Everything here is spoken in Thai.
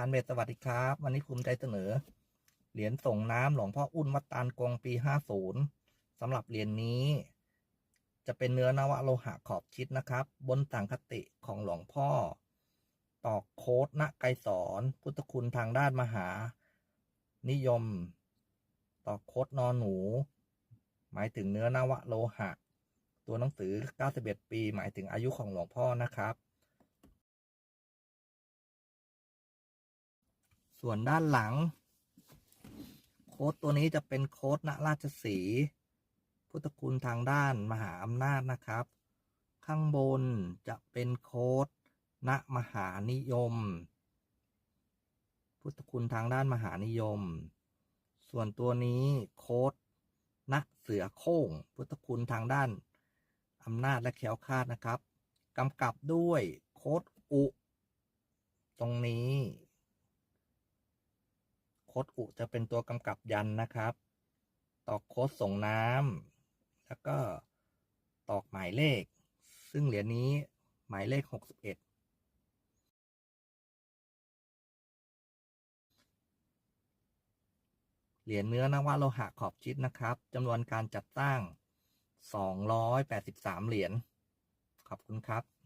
พานเบสสวัสดีครับ วันนี้ภูมิใจเสนอ เหรียญส่งน้ำหลวงพ่ออุ่นวัดตานกงปี50สำหรับเหรียญนี้ จะเป็นเนื้อนวโลหะขอบชิดนะครับ บนสังคติของหลวงพ่อ ตอกโค้ดณไกรสอนพุทธคุณทางด้านมหา นิยม ตอกโค้ดนอนหนู หมายถึงเนื้อนวโลหะ ตัวหนังสือ 91 ปี หมายถึงอายุของหลวงพ่อนะครับ ส่วนด้านหลัง โค้ดตัวนี้จะเป็นโค้ดณราชสีพุทธคุณทางด้านมหาอำนาจนะครับ ข้างบนจะเป็นโค้ดณมหานิยม พุทธคุณทางด้านมหานิยม ส่วนตัวนี้โค้ดณเสือโค้ง พุทธคุณทางด้านอำนาจและแคล้วคาดนะครับกำกับด้วยโค้ดอุ ตรงนี้ ดอุจะเป็นตัวกำกับยันนะครับ ตอกโค้ดส่งน้ำแล้วก็ตอกหมายเลข ซึ่งเหรียญนี้หมายเลข 61เหรียญเนื้อนวโลหะขอบชิดนะครับจำนวนการจัดตั้ง 283 เหรียญ ขอบคุณครับ